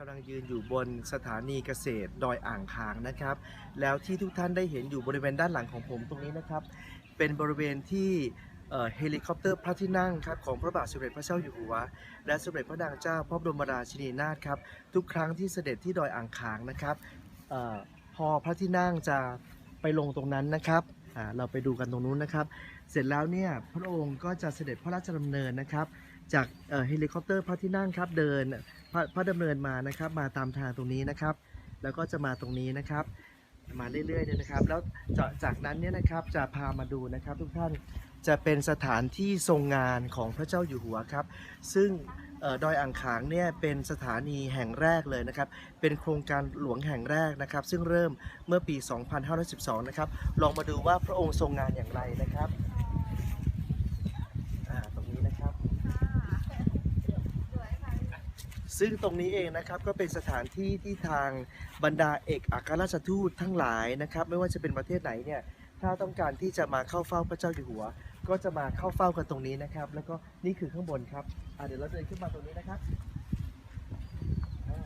กำลังยืนอยู่บนสถานีเกษตรดอยอ่างขางนะครับ แล้วที่ทุกท่านได้เห็นอยู่บริเวณด้านหลังของผมตรงนี้นะครับ เป็นบริเวณที่เฮลิคอปเตอร์พระที่นั่งครับของพระบาทสมเด็จพระเจ้าอยู่หัว และสมเด็จพระนางเจ้าพระบรมราชินีนาถครับทุกครั้งที่เสด็จที่ดอยอ่างขางนะครับพอพระที่นั่งจะไปลงตรงนั้นนะครับเราไปดูกันตรงนู้นนะครับ เสร็จแล้วเนี่ยพระองค์ก็จะเสด็จพระราชดำเนินนะครับ จากเฮลิคอปเตอร์พระที่นั่งครับเดินพระพระดำเนินมานะครับ มาตามทางตรงนี้นะครับ แล้วก็จะมาตรงนี้นะครับ มาเรื่อยๆเนี่ยนะครับ แล้วจะจากนั้นเนี่ยนะครับจะพามาดูนะครับ ทุกท่านจะเป็นสถานที่ทรงงานของพระเจ้าอยู่หัวครับ ซึ่งออดอยอ่างขางเนี่ยเป็นสถานีแห่งแรกเลยนะครับ เป็นโครงการหลวงแห่งแรกนะครับ ซึ่งเริ่มเมื่อปี 2512 นะครับ ลองมาดูว่าพระองค์ทรงงานอย่างไรนะครับอ่าตรงนี้นะครับ ซึ่งตรงนี้เองนะครับก็เป็นสถานที่ที่ทางบรรดาเอกอัครราชทูตทั้งหลายนะครับ ไม่ว่าจะเป็นประเทศไหนเนี่ยถ้าต้องการที่จะมาเข้าเฝ้าพระเจ้าอยู่หัว ก็จะมาเข้าเฝ้ากันตรงนี้นะครับ แล้วก็นี่คือข้างบนครับเดี๋ยวเราเดินขึ้นมาตรงนี้นะครับ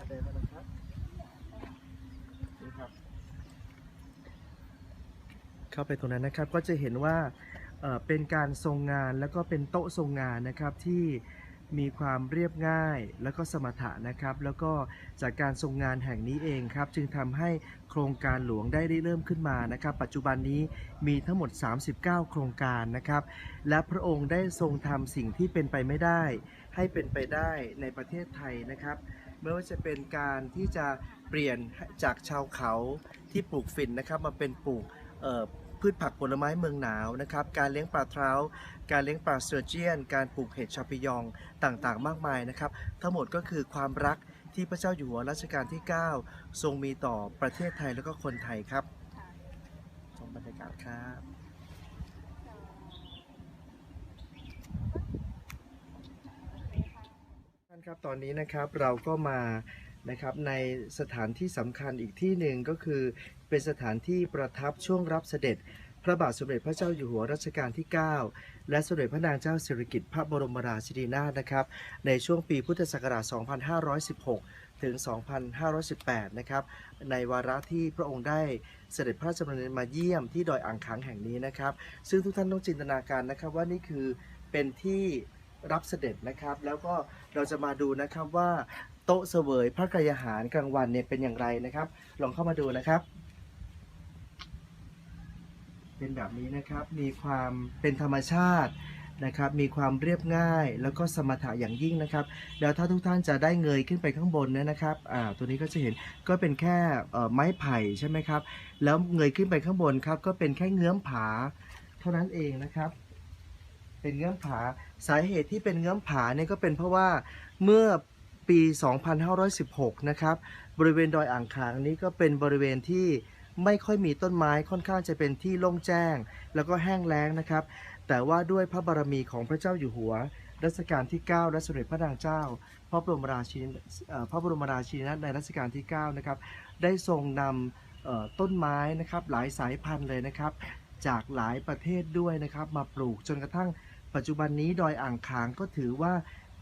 เดินมานะครับนี่ครับเข้าไปตรงนั้นนะครับก็จะเห็นว่าเป็นการทรงงานแล้วก็เป็นโต๊ะทรงงานนะครับที่ มีความเรียบง่ายแล้วก็สมถะนะครับ แล้วก็จากการทรงงานแห่งนี้เองครับ จึงทำให้โครงการหลวงได้ได้เริ่มขึ้นมานะครับ ปัจจุบันนี้มีทั้งหมด 39 โครงการนะครับ และพระองค์ได้ทรงทำสิ่งที่เป็นไปไม่ได้ ให้เป็นไปได้ในประเทศไทยนะครับไม่ว่าจะเป็นการที่จะเปลี่ยนจากชาวเขาที่ปลูกฝิ่นนะครับมาเป็นปลูก พืชผักผลไม้เมืองหนาวนะครับ การเลี้ยงปลาเท้า การเลี้ยงปลาเซอร์เจียน การปลูกเห็ดชาปิยองต่างๆ มากมายนะครับ ทั้งหมดก็คือความรักที่พระเจ้าอยู่หัวรัชกาลที่ 9 ทรงมีต่อประเทศไทยแล้วก็คนไทยครับชมบรรยากาศครับท่านครับตอนนี้นะครับเราก็มา นะครับในสถานที่สำคัญอีกที่หนึ่งก็คือ เป็นสถานที่ประทับช่วงรับเสด็จ พระบาทสมเด็จพระเจ้าอยู่หัวรัชกาลที่ 9 และสมเด็จพระนางเจ้าสิริกิติ์พระบรมราชินีนาถนะครับในช่วงปีพุทธศักราช 2516 ถึง 2518 นะครับในวาระที่พระองค์ได้เสด็จพระราชดำเนินมาเยี่ยมที่ดอยอ่างขางแห่งนี้นะครับ ซึ่งทุกท่านต้องจินตนาการนะครับว่านี่คือเป็นที่รับเสด็จนะครับ แล้วก็เราจะมาดูนะครับว่า ต๊ะเสวยพระกายาหารกลางวันเนี่ยเป็นอย่างไรนะครับ ลองเข้ามาดูนะครับ เป็นแบบนี้นะครับมีความเป็นธรรมชาตินะครับมีความเรียบง่ายแล้วก็สมถะอย่างยิ่งนะครับแล้วถ้าทุกท่านจะได้เงยขึ้นไปข้างบนเนี่ยนะครับอ่าตัวนี้ก็จะเห็นก็เป็นแค่ไม้ไผ่ใช่ไหมครับ แล้วเงยขึ้นไปข้างบนครับก็เป็นแค่เงื้อมผาเท่านั้นเองนะครับ เป็นเงื้อมผาสาเหตุที่เป็นเงื้อมผาเนี่ยก็เป็นเพราะว่าเมื่อ ปี 2516 นะครับ บริเวณดอยอ่างขางนี้ก็เป็นบริเวณที่ไม่ค่อยมีต้นไม้ค่อนข้างจะเป็นที่โล่งแจ้ง แล้วก็แห้งแล้งนะครับ แต่ว่าด้วยพระบารมีของพระเจ้าอยู่หัวรัชกาลที่ 9 และสมเด็จพระนางเจ้า พระบรมราชินีพระบรมราชินีนาถในรัชกาลที่ 9 นะครับ ได้ทรงนำต้นไม้นะครับหลายสายพันธุ์เลยนะครับ จากหลายประเทศด้วยนะครับ มาปลูกจนกระทั่งปัจจุบันนี้ดอยอ่างขางก็ถือว่า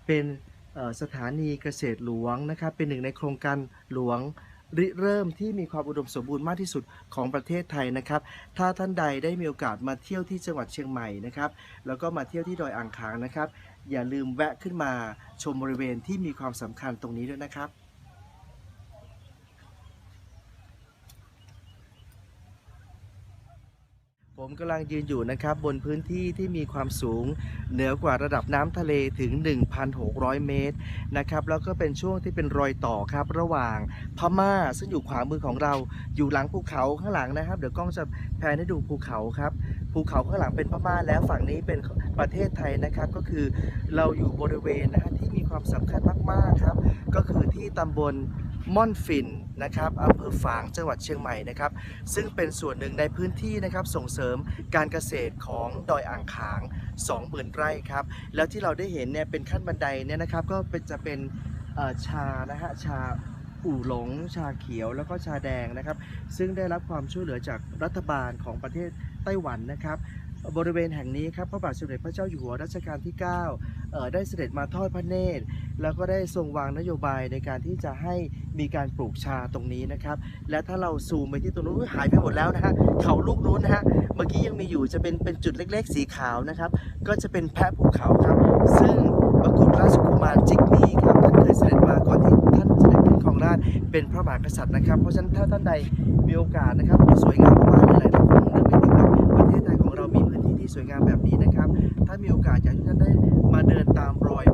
เป็น สถานีเกษตรหลวงนะครับเป็นหนึ่งในโครงการหลวงริเริ่มที่มีความอุดมสมบูรณ์มากที่สุดของประเทศไทยนะครับ ถ้าท่านใดได้มีโอกาสมาเที่ยวที่จังหวัดเชียงใหม่นะครับ แล้วก็มาเที่ยวที่ดอยอ่างขางนะครับ อย่าลืมแวะขึ้นมาชมบริเวณที่มีความสำคัญตรงนี้ด้วยนะครับ ผมกำลังยืนอยู่นะครับบนพื้นที่ที่มีความสูงเหนือกว่าระดับน้ำทะเลถึง 1,600 เมตรนะครับแล้วก็เป็นช่วงที่เป็นรอยต่อครับระหว่างพม่าซึ่งอยู่ขวามือของเราอยู่หลังภูเขาข้างหลังนะครับ เดี๋ยวกล้องจะแพนให้ดูภูเขาครับภูเขาข้างหลังเป็นพม่าแล้วฝั่งนี้เป็นประเทศไทยนะครับก็คือเราอยู่บริเวณนะฮะที่มีความสำคัญมากๆครับก็คือที่ตำบลม่อนฝิ่น นะครับอำเภอฝางจังหวัดเชียงใหม่นะครับ ซึ่งเป็นส่วนหนึ่งในพื้นที่นะครับส่งเสริมการเกษตรของดอยอ่างขาง 20,000 ไร่ครับ แล้วที่เราได้เห็นเนี่ยเป็นขั้นบันไดเนี่ยนะครับก็เป็นจะเป็นชานะฮะชาอู่หลง ชาเขียวแล้วก็ชาแดงนะครับ ซึ่งได้รับความช่วยเหลือจากรัฐบาลของประเทศไต้หวันนะครับ บริเวณแห่งนี้ครับพระบาทสมเด็จพระเจ้าอยู่หัวรัชกาลที่9เออได้เสด็จมาทอดพระเนตร แล้วก็ได้ทรงวางนโยบายในการที่จะให้มีการปลูกชาตรงนี้นะครับ และถ้าเราซูมไปที่ตรงนู้นหายไปหมดแล้วนะฮะเขาลูกนู้นนะฮะเมื่อกี้ยังมีอยู่จะเป็นเป็นจุดเล็ก ๆ สีขาวนะครับ ก็จะเป็นแพะภูเขาครับ ซึ่งพระกุฎราชกุมารจิกนี้ครับท่านเคยเสด็จมาก่อนที่ท่านเสด็จขึ้นครองราชเป็นพระมหากษัตริย์นะครับ เพราะฉะนั้นถ้าท่านใดมีโอกาสนะครับสวยงามมากๆเลยหลายท่านคงนึ มีโอกาสอยากให้ท่านได้มาเดินตามรอย